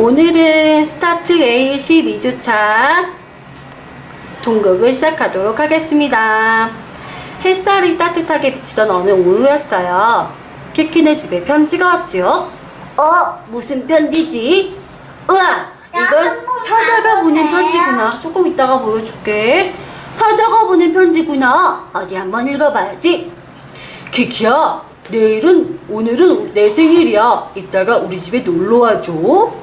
오늘은 스타트 A 12주차 동극을 시작하도록 하겠습니다. 햇살이 따뜻하게 비치던 어느 오후였어요. 키키네 집에 편지가 왔지요. 어, 무슨 편지지? 우와, 이건 사자가 보낸? 편지구나. 조금 이따가 보여줄게. 사자가 보낸 편지구나. 어디 한번 읽어봐야지. 키키야, 내일은 오늘은 내 생일이야. 이따가 우리 집에 놀러 와줘.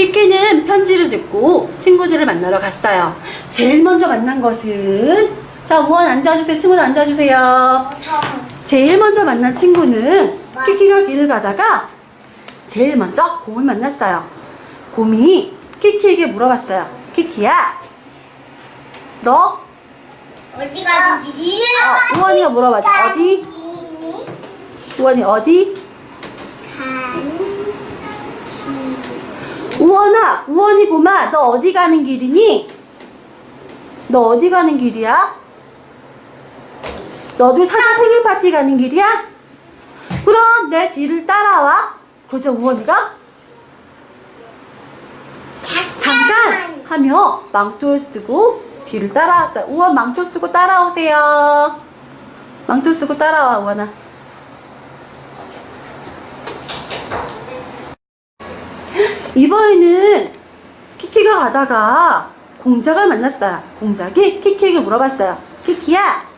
키키는 편지를 듣고 친구들을 만나러 갔어요. 제일 먼저 만난 것은 자 우원 앉아주세요. 친구들 앉아주세요. 제일 먼저 만난 친구는 키키가 길을 가다가 제일 먼저 곰을 만났어요. 곰이 키키에게 물어봤어요. 키키야, 너 어디 가는 길이야? 어, 우원이가 물어봤지. 어디? 우원이 어디? 4번이 고마, 너 어디 가는 길이니? 너 어디 가는 길이야? 너도 사자 생일 파티 가는 길이야? 그럼 내 뒤를 따라와. 그러자 우원이가 잠깐! 하며 망토를 쓰고 뒤를 따라왔어요. 우원 망토 쓰고 따라오세요. 망토 쓰고 따라와, 우원아. 이번에는 키키가 가다가 공작을 만났어요. 공작이 키키에게 물어봤어요. 키키야.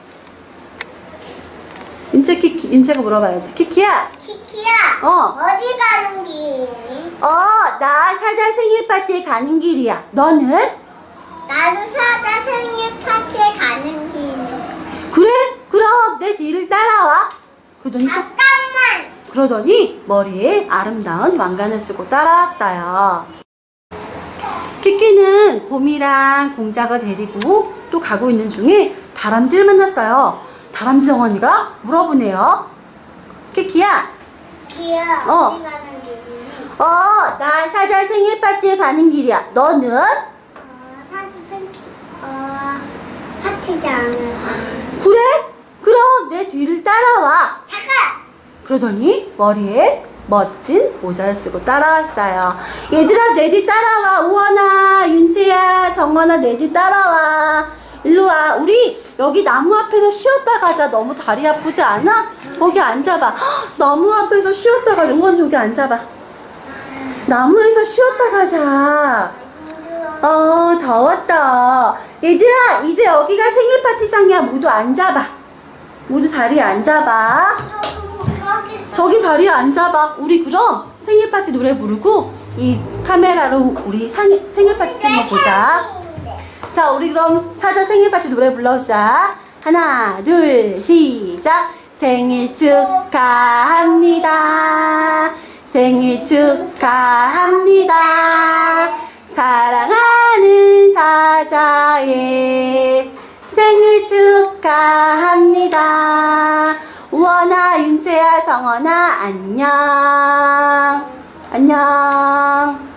인체 키키, 인체가 물어봐야지. 키키야. 키키야 어. 어디 가는 길이니? 어, 나 사자 생일 파티에 가는 길이야. 너는? 나도 사자 생일 파티에 가는 길이니 그래? 그럼 내 뒤를 따라와. 그러더니, 또- 잠깐만 그러더니 머리에 아름다운 왕관을 쓰고 따라왔어요. 키키는 곰이랑 공작을 데리고 또 가고 있는 중에 다람쥐를 만났어요. 다람쥐 정원이가 물어보네요. 키키야, 키야 어. 어디 가는 길이니? 어, 나 사자 생일 파티에 가는 길이야. 너는? 어, 사진 팬티 어 파티장을 가는 그래? 그럼 내 뒤를 따라와. 잠깐 그러더니 머리에 멋진 모자를 쓰고 따라왔어요. 얘들아 내 뒤 따라와. 우원아, 윤재야, 정원아 내 뒤 따라와. 일로 와. 우리 여기 나무 앞에서 쉬었다 가자. 너무 다리 아프지 않아? 거기 앉아봐. 헉, 나무 앞에서 쉬었다 가자. 우원 저기 앉아봐. 나무에서 쉬었다 가자. 어, 더웠다. 얘들아, 이제 여기가 생일 파티장이야. 모두 앉아봐. 모두 자리에 앉아봐. 저기 자리에 앉아봐. 우리 그럼 생일 파티 노래 부르고 이 카메라로 우리 상- 생일 파티 찍는 거 보자. 자, 우리 그럼 사자 생일 파티 노래 불러보자. 하나, 둘, 시작. 생일 축하합니다. 생일 축하합니다. 사랑하는 사자의 생일 축하합니다. 우원아, 윤채야, 성원아, 안녕. 안녕.